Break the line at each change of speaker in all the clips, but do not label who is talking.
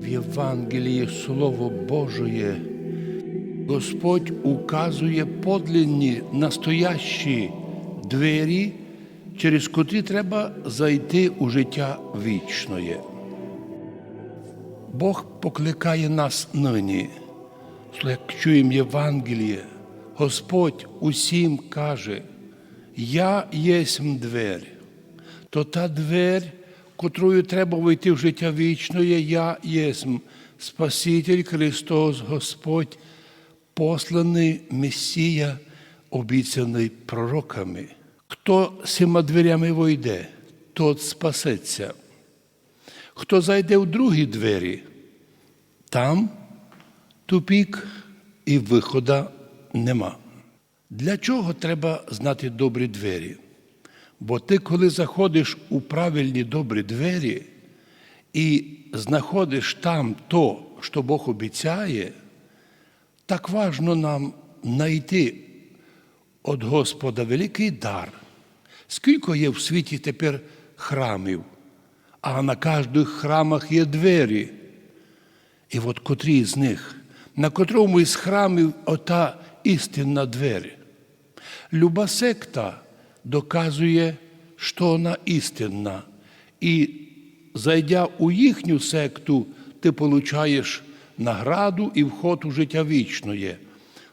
В Євангелії Слово Божоє Господь указує подлинні настоящі двері, через котрі треба зайти у життя вічне. Бог покликає нас нині. Як чуємо Євангеліє, Господь усім каже, Я єсмь двері, то та двері, котрою треба войти в життя вічне, я єсмь Спаситель Христос Господь, посланий Месія, обіцяний пророками. Хто цими дверями войде, тот спасеться. Хто зайде в другі двері, там тупік і виходу нема. Для чого треба знати добрі двері? Бо ти, коли заходиш у правильні добрі двері і знаходиш там то, що Бог обіцяє, так важно нам знайти від Господа великий дар. Скільки є в світі тепер храмів, а на кожних храмах є двері. І от котрі з них, на котрому із храмів ота істинна двері. Люба секта доказує, що вона істинна. І зайдя у їхню секту, ти получаєш награду і вход у життя вічне.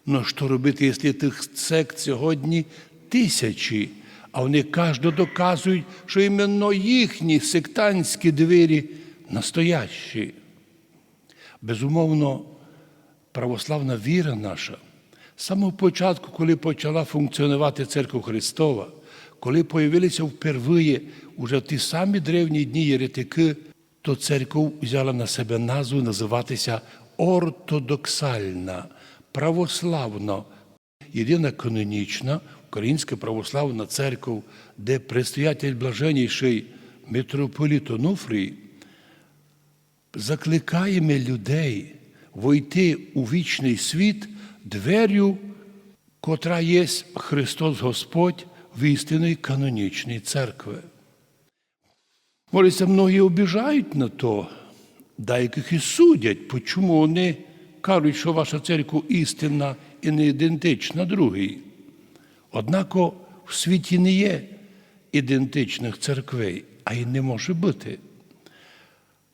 Ну що робити, якщо тих сект сьогодні тисячі, а вони кожен доказують, що іменно їхні сектантські двері настоящі. Безумовно, православна віра наша з самого початку, коли почала функціонувати церква Христова, коли появилися впервые уже ті самі древні дні єретики, то церква взяла на себе назву називатися ортодоксальна, православна, єдина канонічна Українська православна церква, де предстоятель блаженніший митрополіт Онуфрій закликаємо людей войти у вічний світ дверю, котра є Христос Господь в істинної канонічної церкви. Молиться, многі обіжають на то, деяких і судять, чому вони кажуть, що ваша церква істинна і не ідентична другій. Однако в світі не є ідентичних церквей, а й не може бути.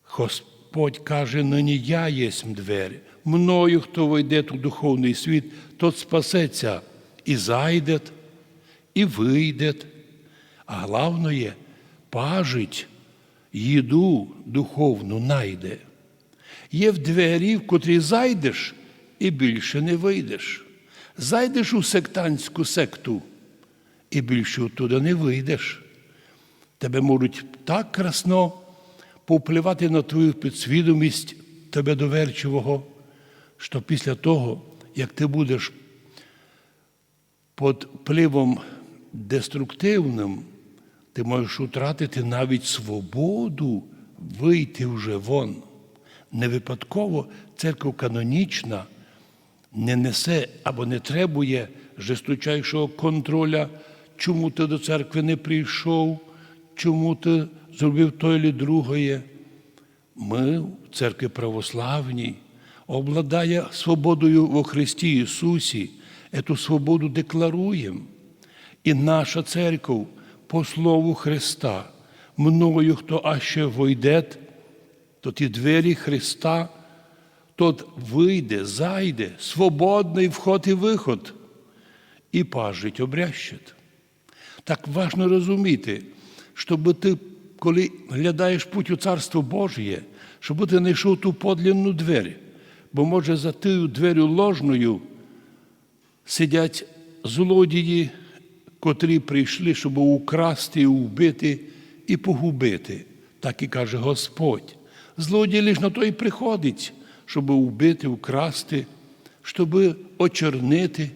Господь каже, нині я єсмь двері. Мною, хто войде у духовний світ, тот спасеться і зайде, і вийде. А головне, пажить, їду духовну найде. Є в двері, в котрі зайдеш і більше не вийдеш. Зайдеш у сектантську секту і більше туди не вийдеш. Тебе можуть так красно повпливати на твою підсвідомість тебе доверчивого, що після того, як ти будеш під впливом деструктивним, ти можеш втратити навіть свободу вийти вже вон. Не випадково церква канонічна не несе або не требує жесточайшого контроля, чому ти до церкви не прийшов, чому ти зробив то чи другое. Ми в церкві православній обладає свободою во Христі Ісусі, эту свободу декларуємо. І наша церква по Слову Христа, мною, хто аще войде, то ті двері Христа, тот вийде, зайде, свободний вход і виход, і пажить обрящить. Так важно розуміти, щоб ти, коли глядаєш путь у Царство Божє, щоб ти не йшов ту подлінну двері, бо може за тою дверю ложною сидять злодії, котрі прийшли, щоб украсти, вбити і погубити. Так і каже Господь. Злодій лише на то і приходить, щоб вбити, украсти, щоб очернити.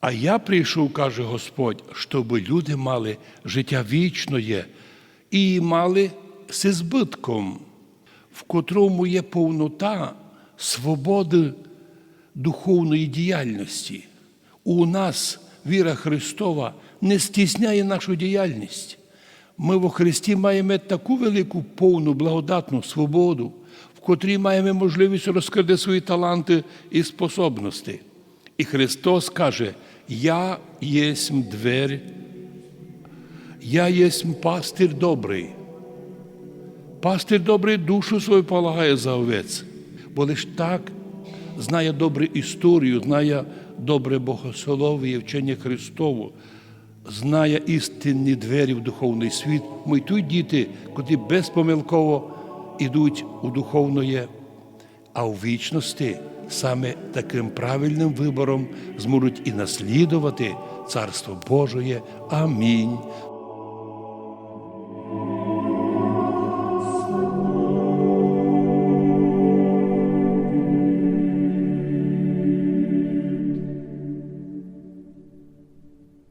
А я прийшов, каже Господь, щоб люди мали життя вічне і мали з збитком, в котрому є повнота свободи духовної діяльності. У нас віра Христова не стісняє нашу діяльність. Ми во Христі маємо таку велику повну благодатну свободу, в котрій маємо можливість розкрити свої таланти і способності. І Христос каже: Я єсмь двері, я єсмь пастир добрий. Пастир добрий душу свою полагає за овець, бо лиш так знає добре історію, знає добре богослов'я, вчення Христову, знає істинні двері в духовний світ. Ми тут діти, котрі безпомилково йдуть у духовноє, а у вічності саме таким правильним вибором зможуть і наслідувати Царство Божоє. Амінь.